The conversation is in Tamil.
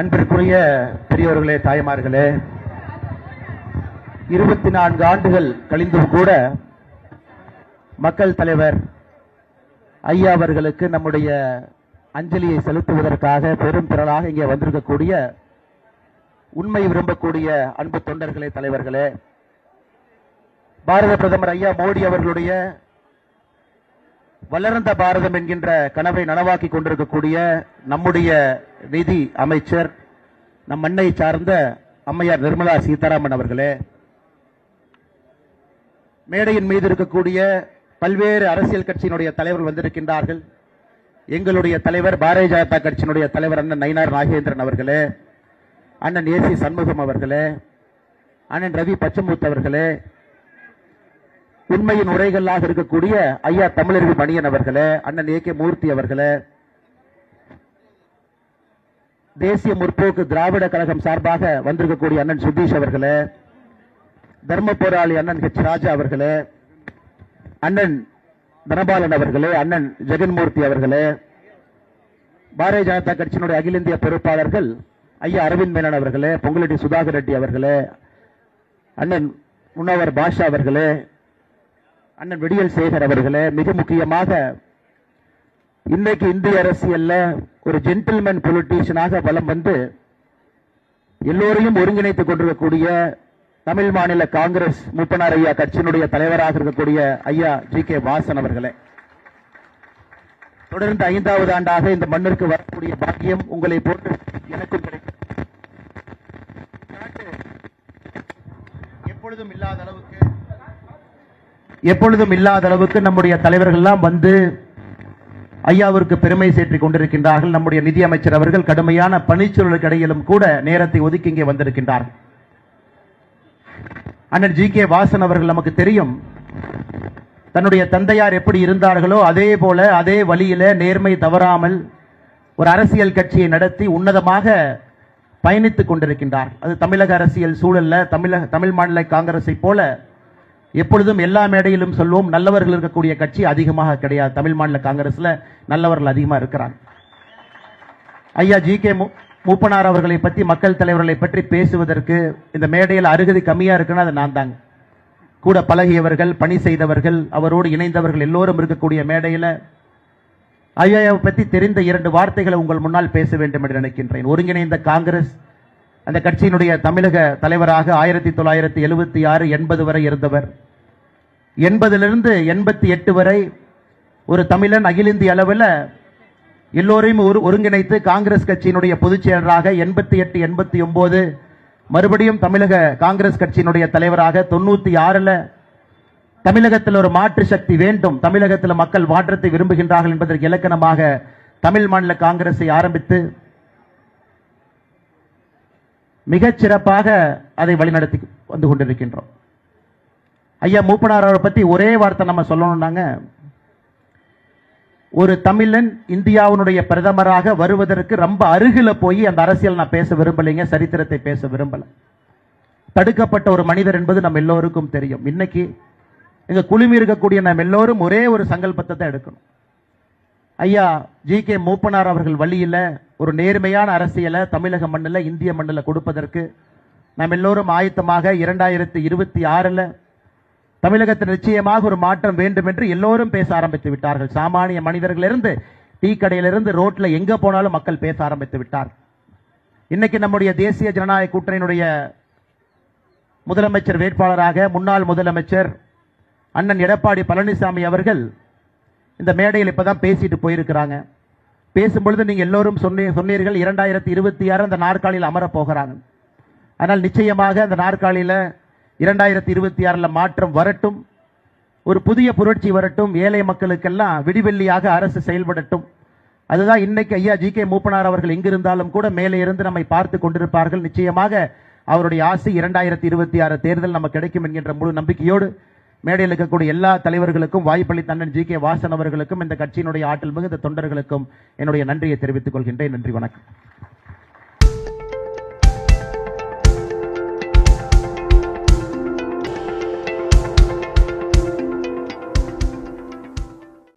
அன்பிற்குரிய பெரியவர்களே தாய்மார்களே இருபத்தி நான்கு ஆண்டுகள் கழிந்தும் கூட மக்கள் தலைவர் ஐயா அவர்களுக்கு நம்முடைய அஞ்சலியை செலுத்துவதற்காக பெரும் திரளாக இங்கே வந்திருக்கக்கூடிய உண்மை விரும்பக்கூடிய அன்பு தொண்டர்களே தலைவர்களே பாரத பிரதமர் ஐயா மோடி அவர்களுடைய வளர்ந்த பாரதம் என்கின்ற கனவை நனவாக்கி கொண்டிருக்கக்கூடிய நம்முடைய நிதி அமைச்சர் நம் மண்ணை சார்ந்த அம்மையார் நிர்மலா சீதாராமன் அவர்களே மேடையின் மீது இருக்கக்கூடிய பல்வேறு அரசியல் கட்சியினுடைய தலைவர்கள் வந்திருக்கின்றார்கள். எங்களுடைய தலைவர் பாரதிய ஜனதா கட்சியினுடைய தலைவர் அண்ணன் நயினார் நாகேந்திரன் அவர்களே அண்ணன் ஏசி சண்முகம் அவர்களே அண்ணன் ரவி பச்சமூத் அவர்களே உண்மையின் உரைகளாக இருக்கக்கூடிய ஐயா தமிழர்கள் மணியன் அவர்களே அண்ணன் ஏ கே மூர்த்தி அவர்களே தேசிய முற்போக்கு திராவிட கழகம் சார்பாக வந்திருக்கக்கூடிய அண்ணன் சுதீஷ் அவர்களே தர்ம போராளி அண்ணன் ஹெச் ராஜா அவர்களே அண்ணன் தனபாலன் அவர்களே அண்ணன் ஜெகன்மூர்த்தி அவர்களே பாரதிய ஜனதா கட்சியினுடைய அகில இந்திய பொறுப்பாளர்கள் ஐயா அரவிந்த் மேனன் அவர்களே பொங்கலட்டி சுதாகர் ரெட்டி அவர்களே அண்ணன் முன்னவர் பாஷா அவர்களே அண்ணன் விடியல் சேகர் அவர்களே மிக முக்கியமாக இன்றைக்கு இந்திய அரசியல்ல ஒரு ஜென்டில்மேன் பொலிட்டீஷியனாக பலம் வந்து எல்லோரையும் ஒருங்கிணைத்துக் கொண்டிருக்கக்கூடிய தமிழ் மாநில காங்கிரஸ் மூப்பனார் ஐயா கட்சியினுடைய தலைவராக இருக்கக்கூடிய ஐயா ஜி கே வாசன் அவர்களே. தொடர்ந்து ஐந்தாவது ஆண்டாக இந்த மண்ணிற்கு வரக்கூடிய பாக்கியம் உங்களை போன்று எனக்கும் கிடைக்கும். எப்பொழுதும் இல்லாத அளவுக்கு எப்பொழுதும் இல்லாத அளவுக்கு நம்முடைய தலைவர்கள் எல்லாம் வந்து ஐயாவிற்கு பெருமை சேர்த்துக் கொண்டிருக்கின்றார்கள். நம்முடைய நிதியமைச்சர் அவர்கள் கடுமையான பணிச்சூழலுக்கு இடையிலும் கூட நேரத்தை ஒதுக்கி இங்கே வந்திருக்கின்றார்கள் அண்ணன் ஜி கே வாசன் அவர்கள் நமக்கு தெரியும். தன்னுடைய தந்தையார் எப்படி இருந்தார்களோ அதே போல அதே வழியில நேர்மை தவறாமல் ஒரு அரசியல் கட்சியை நடத்தி உன்னதமாக பயணித்துக் கொண்டிருக்கின்றார். அது தமிழக அரசியல் சூழல்ல தமிழக தமிழ் மாநில காங்கிரஸை போல எப்பொழுதும் எல்லா மேடையிலும் சொல்வோம் நல்லவர்கள் இருக்கக்கூடிய கட்சி அதிகமாக கிடையாது. தமிழ் மாநில காங்கிரஸ்ல நல்லவர்கள் அதிகமா இருக்கிறாங்க. ஐயா ஜி கே மூப்பனார் அவர்களை பற்றி மக்கள் தலைவர்களை பற்றி பேசுவதற்கு இந்த மேடையில் அருகதி கம்மியா இருக்குன்னா அது நான் தாங்க. கூட பழகியவர்கள் பணி செய்தவர்கள் அவரோடு இணைந்தவர்கள் எல்லோரும் இருக்கக்கூடிய மேடையில ஐயாவை பற்றி தெரிந்த இரண்டு வார்த்தைகளை உங்கள் முன்னால் பேச வேண்டும் என்று நினைக்கின்றேன். ஒருங்கிணைந்த காங்கிரஸ் அந்த கட்சியினுடைய தமிழக தலைவராக ஆயிரத்தி தொள்ளாயிரத்தி எழுபத்தி ஆறு எண்பது வரை இருந்தவர். எண்பதிலிருந்து எண்பத்தி எட்டு வரை ஒரு தமிழன் அகில இந்திய அளவில் எல்லோரையும் ஒரு ஒருங்கிணைத்து காங்கிரஸ் கட்சியினுடைய பொதுச் செயலராக எண்பத்தி எட்டு எண்பத்தி ஒன்பது மறுபடியும் தமிழக காங்கிரஸ் கட்சியினுடைய தலைவராக தொண்ணூத்தி ஆறுல தமிழகத்தில் ஒரு மாற்று சக்தி வேண்டும் தமிழகத்தில் மக்கள் மாற்றத்தை விரும்புகின்றார்கள் என்பதற்கு இலக்கணமாக தமிழ் மாநில காங்கிரஸை ஆரம்பித்து மிகச் சிறப்பாக அதை வழிநடத்தி வந்து கொண்டிருக்கின்றோம். ஐயா மூப்பனார் அவரை பத்தி ஒரே வார்த்தை நம்ம சொல்லணும்னாங்க ஒரு தமிழன் இந்தியாவினுடைய பிரதமராக வருவதற்கு ரொம்ப அருகில் போய் அந்த அரசியல் நான் பேச விரும்பலைங்க சரித்திரத்தை பேச விரும்பலை. தடுக்கப்பட்ட ஒரு மனிதர் என்பது நம்ம எல்லோருக்கும் தெரியும். இன்னைக்கு இங்க குழுமி இருக்கக்கூடிய நம்ம எல்லோரும் ஒரே ஒரு சங்கல்பத்தை தான் எடுக்கணும். ஐயா ஜி. கே. மூப்பனார் அவர்கள் வழியில ஒரு நேர்மையான அரசியலை தமிழக மண்ணில் இந்திய மண்ணில் கொடுப்பதற்கு நாம் எல்லோரும் ஆயத்தமாக இரண்டாயிரத்தி இருபத்தி ஆறுல தமிழகத்தில் நிச்சயமாக ஒரு மாற்றம் வேண்டும் என்று எல்லோரும் பேச ஆரம்பித்து விட்டார்கள். சாமானிய மனிதர்களிருந்து டீ கடையிலிருந்து ரோட்ல எங்க போனாலும் மக்கள் பேச ஆரம்பித்து விட்டார். இன்னைக்கு நம்முடைய தேசிய ஜனநாயக கூட்டணியினுடைய முதலமைச்சர் வேட்பாளராக முன்னாள் முதலமைச்சர் அண்ணன் எடப்பாடி பழனிசாமி அவர்கள் இந்த மேடையில் இப்பதான் பேசிட்டு போயிருக்கிறாங்க. பேசும்பொழுது நீங்கள் எல்லோரும் சொன்னீ சொன்னீர்கள் இரண்டாயிரத்தி இருபத்தி ஆறு அந்த நாற்காலியில் அமரப்போகிறாங்க ஆனால் நிச்சயமாக அந்த நாற்காலியில் இரண்டாயிரத்தி இருபத்தி ஆறில் மாற்றம் வரட்டும். ஒரு புதிய புரட்சி வரட்டும். ஏழை மக்களுக்கெல்லாம் விடிவெள்ளியாக அரசு செயல்படட்டும். அதுதான் இன்னைக்கு ஐயா ஜி கே மூப்பனார் அவர்கள் எங்கிருந்தாலும் கூட மேலே இருந்து நம்மை பார்த்து கொண்டிருப்பார்கள். நிச்சயமாக அவருடைய ஆசை இரண்டாயிரத்தி இருபத்தி ஆறு தேர்தல் நமக்கு கிடைக்கும் என்கின்ற முழு நம்பிக்கையோடு மேடையில் இருக்கக்கூடிய எல்லா தலைவர்களுக்கும் வாய்ப்பளித்த அண்ணன் ஜி கே வாசன் அவர்களுக்கும் இந்த கட்சியினுடைய ஆற்றல் மிகுந்த தொண்டர்களுக்கும் என்னுடைய நன்றியை தெரிவித்துக் கொள்கின்றேன். நன்றி வணக்கம்.